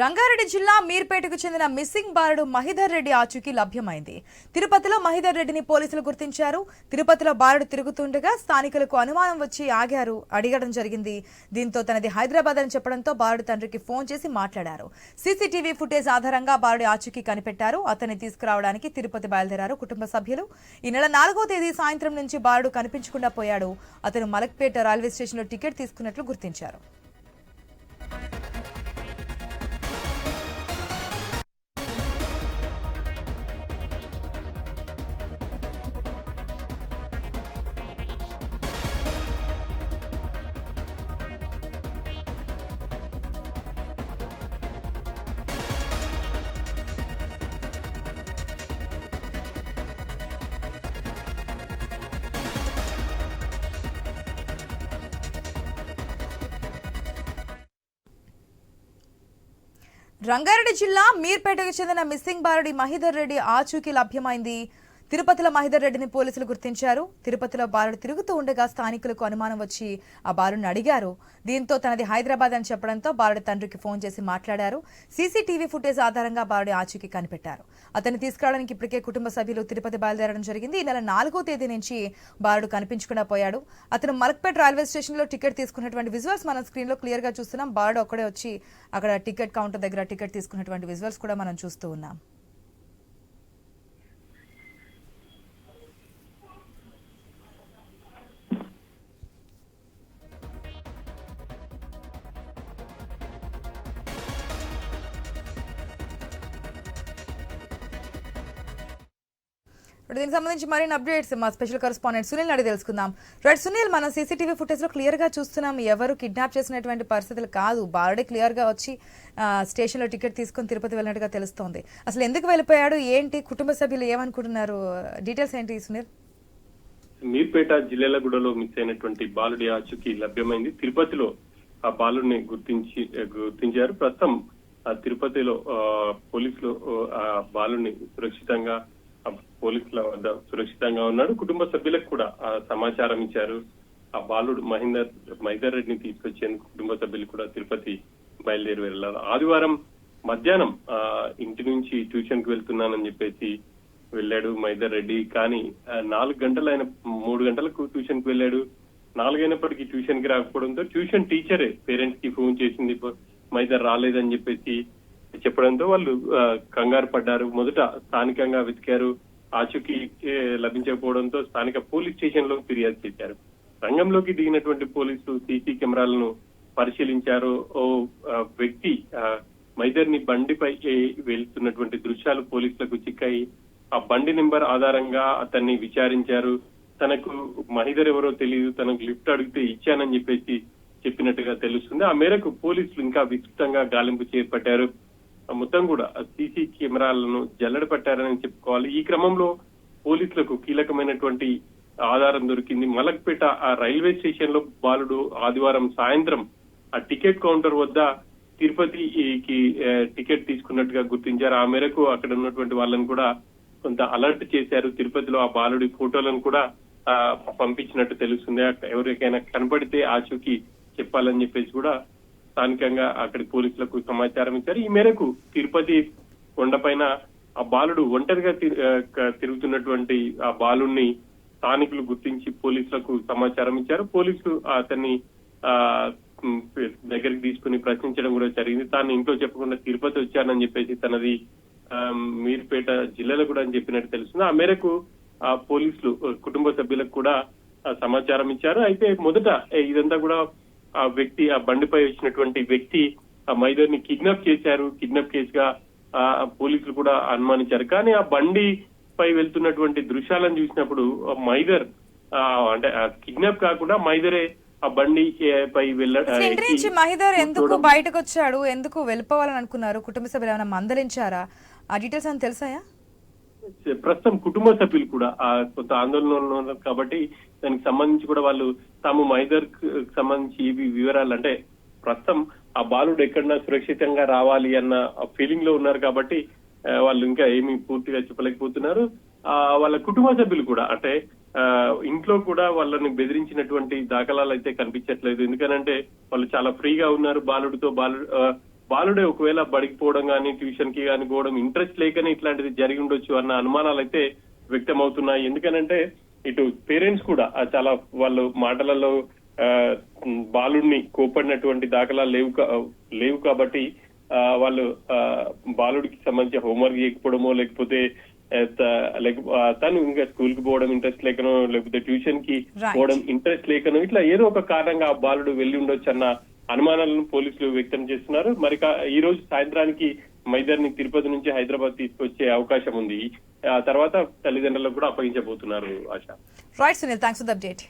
రంగారెడ్డి జిల్లా మీర్పేటకు చెందిన మిస్సింగ్ బాలుడు మహిధర్ రెడ్డి ఆచూకీ లభ్యమైంది. తిరుపతిలో మహిధర్ రెడ్డిని పోలీసులు గుర్తించారు. తిరుపతిలో బాలుడు తిరుగుతుండగా స్థానికులకు అనుమానం వచ్చి ఆగారు. అడిగడం జరిగింది. దీంతో తనది హైదరాబాద్ అని చెప్పడంతో బాలుడు తండ్రికి ఫోన్ చేసి మాట్లాడారు. సీసీటీవీ ఫుటేజ్ ఆధారంగా బాలుడి ఆచూకీ కనిపెట్టారు. అతన్ని తీసుకురావడానికి తిరుపతి బయలుదేరారు కుటుంబ సభ్యులు. ఈ నెల నాలుగో తేదీ సాయంత్రం నుంచి బాలుడు కనిపించకుండా పోయాడు. అతను మలక్పేట రైల్వే స్టేషన్లో టికెట్ తీసుకున్నట్లు గుర్తించారు. రంగారెడ్డి జిల్లా మీర్పేటకు చెందిన మిస్సింగ్ బారడి మహిధర్ రెడ్డి ఆచూకీ లభ్యమైంది. తిరుపతిలో మహిదర్ రెడ్డిని పోలీసులు గుర్తించారు. తిరుపతిలో బాలుడు తిరుగుతూ ఉండగా స్థానికులకు అనుమానం వచ్చి ఆ బాలుడిని అడిగారు. దీంతో తనది హైదరాబాద్ అని చెప్పడంతో బాలుడి తండ్రికి ఫోన్ చేసి మాట్లాడారు. సీసీటీవీ ఫుటేజ్ ఆధారంగా బాలుడి ఆచూకీ కనిపెట్టారు. అతన్ని తీసుకురావడానికి ఇప్పటికే కుటుంబ సభ్యులు తిరుపతి బయలుదేరడం జరిగింది. ఈ నెల నాలుగో తేదీ నుంచి బాలుడు కనిపించకుండా పోయాడు. అతను మలక్పేట రైల్వే స్టేషన్లో టికెట్ తీసుకున్నటువంటి విజువల్స్ మనం స్క్రీన్లో క్లియర్గా చూస్తున్నాం. బాలుడు ఒక్కడే వచ్చి అక్కడ టికెట్ కౌంటర్ దగ్గర టికెట్ తీసుకున్నటువంటి విజువల్స్ కూడా మనం చూస్తూ ఉన్నాం. ఇప్పుడు దీనికి సంబంధించి మరిన్ని అప్డేట్స్ మా స్పెషల్ కరెస్పాండెంట్ సునీల్ అడిగి తెలుసుకుందాం. రైట్ సునీల్ మనం సీసీటీవీ ఫుటేజ్లో క్లియర్గా చూస్తున్నాం. ఎవరు కిడ్నాప్ చేసినటువంటి పరిస్థితులు కాదు. బాలుడే క్లియర్గా వచ్చి ఆ, స్టేషన్లో టికెట్ తీసుకొని తిరుపతి వెళ్ళినట్టుగా తెలుస్తోంది. అసలు ఎందుకు వెళ్ళిపోయాడు? ఏంటి? కుటుంబ సభ్యులు ఏమనుకుంటున్నారు? డీటెయిల్స్ ఏంటి సునీల్? మీర్పేట జిల్లేలగూడలో మిస్ అయినటువంటి బాలుడి ఆచూకీ లభ్యమైంది. తిరుపతిలో ఆ బాలుడిని గుర్తించి గుర్తించారు. ప్రస్తుతం ఆ తిరుపతిలో పోలీసులు ఆ బాలుడిని సురక్షితంగా పోలీసుల వద్ద సురక్షితంగా ఉన్నాడు కుటుంబ సభ్యులకు కూడా ఆ సమాచారం ఇచ్చారు. ఆ బాలుడు మహేందర్ మహిదర్ రెడ్డిని తీసుకొచ్చేందుకు కుటుంబ సభ్యులు కూడా తిరుపతి బయలుదేరి వెళ్ళారు. ఆదివారం మధ్యాహ్నం ఆ, ఇంటి నుంచి ట్యూషన్కి వెళ్తున్నానని చెప్పేసి వెళ్ళాడు మైదర్ రెడ్డి. కానీ నాలుగు గంటలు ఆయన మూడు గంటలకు ట్యూషన్కి వెళ్ళాడు. నాలుగైనప్పటికీ ట్యూషన్కి రాకపోవడంతో ట్యూషన్ టీచరే పేరెంట్స్కి ఫోన్ చేసింది. "పో- మైదర్ రాలేదని చెప్పేసి చెప్పడంతో వాళ్ళు కంగారు పడ్డారు. మొదట స్థానికంగా వెతికారు. ఆచూకీ లభించకపోవడంతో స్థానిక పోలీస్ స్టేషన్లో ఫిర్యాదు చేశారు. రంగంలోకి దిగినటువంటి పోలీసులు సీసీ కెమెరాలను పరిశీలించారు. ఓ వ్యక్తి మైదర్ని మైదర్ని బండిపై వెళ్తున్నటువంటి దృశ్యాలు పోలీసులకు చిక్కాయి. ఆ బండి నెంబర్ ఆధారంగా అతన్ని విచారించారు. తనకు మహిదర్ ఎవరో తెలియదు తనకు లిఫ్ట్ అడిగితే ఇచ్చానని చెప్పేసి చెప్పినట్టుగా తెలుస్తుంది. ఆ మేరకు పోలీసులు ఇంకా విస్తృతంగా గాలింపు చేపట్టారు. మొత్తం కూడా సీసీ కెమెరాలను జల్లడ పట్టారని చెప్పుకోవాలి. ఈ క్రమంలో పోలీసులకు కీలకమైనటువంటి ఆధారం దొరికింది. మలక్పేట ఆ రైల్వే స్టేషన్లో బాలుడు ఆదివారం సాయంత్రం ఆ టికెట్ కౌంటర్ వద్ద తిరుపతికి టికెట్ తీసుకున్నట్టుగా గుర్తించారు. ఆ మేరకు అక్కడ ఉన్నటువంటి వాళ్ళని కూడా కొంత అలర్ట్ చేశారు. తిరుపతిలో ఆ బాలుడి ఫోటోలను కూడా పంపించినట్టు తెలుస్తుంది. ఎవరికైనా కనపడితే ఆచూకి చెప్పాలని చెప్పేసి కూడా స్థానికంగా అక్కడి పోలీసులకు సమాచారం ఇచ్చారు. ఈ మేరకు తిరుపతి కొండపైన ఆ బాలుడు ఒంటరిగా తిరుగుతున్నటువంటి ఆ బాలుణ్ణి స్థానికులు గుర్తించి పోలీసులకు సమాచారం ఇచ్చారు. పోలీసులు అతన్ని ఆ దగ్గరికి తీసుకుని ప్రశ్నించడం కూడా జరిగింది. తాను ఇంట్లో చెప్పకుండా తిరుపతి వచ్చానని చెప్పేసి తనది ఆ, మీర్పేట జిల్లాలో కూడా అని చెప్పినట్టు తెలుస్తుంది. ఆ మేరకు ఆ పోలీసులు కుటుంబ సభ్యులకు కూడా సమాచారం ఇచ్చారు. అయితే మొదట ఇదంతా కూడా ఆ వ్యక్తి ఆ బండిపై వచ్చినటువంటి వ్యక్తి ఆ మైదర్ని కిడ్నాప్ చేశారు. కిడ్నాప్ కేసుగా ఆ పోలీసులు కూడా అనుమానించారు. కానీ ఆ బండి పై వెళ్తున్నటువంటి దృశ్యాలను చూసినప్పుడు ఆ మైదర్ ఆ, అంటే కిడ్నాప్ కాకుండా మైదరే ఆ బండి పై వెళ్ళ ఆ, అసలు ఇంటి ఎక్కి నుంచి మహిధర్ ఎందుకు బయటకు వచ్చాడు? ఎందుకు వెళ్ళిపోవాలని అనుకున్నారు? కుటుంబ సభ్యులు ఏమైనా మందలించారా? ఆ డీటెయిల్స్ అని తెలుసాయా? ప్రస్తుతం కుటుంబ సభ్యులు కూడా ఆ కొంత ఆందోళనలో ఉన్నారు కాబట్టి దానికి సంబంధించి కూడా వాళ్ళు తాము మైదర్ సంబంధించి ఇవి వివరాలు అంటే ప్రస్తుతం ఆ బాలుడు ఎక్కడన్నా సురక్షితంగా రావాలి అన్న ఫీలింగ్లో ఉన్నారు కాబట్టి వాళ్ళు ఇంకా ఏమీ పూర్తిగా చెప్పలేకపోతున్నారు. ఆ వాళ్ళ కుటుంబ సభ్యులు కూడా అంటే ఆ, ఇంట్లో కూడా వాళ్ళని బెదిరించినటువంటి దాఖలాలు అయితే కనిపించట్లేదు. ఎందుకనంటే వాళ్ళు చాలా ఫ్రీగా ఉన్నారు. బాలుడితో బాలు బాలుడే ఒకవేళ బడికి పోవడం కానీ ట్యూషన్కి కానీ పోవడం ఇంట్రెస్ట్ లేకనే ఇట్లాంటిది జరిగి ఉండొచ్చు అన్న అనుమానాలు అయితే వ్యక్తం అవుతున్నాయి ఎందుకనంటే ఇటు పేరెంట్స్ కూడా చాలా వాళ్ళు మాటలలో బాలుడిని కోపడినటువంటి దాఖలాలు లేవు లేవు కాబట్టి ఆ, వాళ్ళు బాలుడికి సంబంధించి హోంవర్క్ చేయకపోవడమో లేకపోతే తను ఇంకా స్కూల్కి పోవడం ఇంట్రెస్ట్ లేకనో లేకపోతే ట్యూషన్కి. పోవడం ఇంట్రెస్ట్ లేకనో ఇట్లా ఏదో ఒక కారణంగా ఆ బాలుడు వెళ్ళి ఉండొచ్చు అన్న అనుమానాలను పోలీసులు వ్యక్తం చేస్తున్నారు. మరి ఈ రోజు సాయంత్రానికి మైదర్ని తిరుపతి నుంచి హైదరాబాద్ తీసుకొచ్చే అవకాశం ఉంది. ఆ తర్వాత తల్లిదండ్రులకు కూడా అప్పగించబోతున్నారు Asha. Right Sunil thanks for the update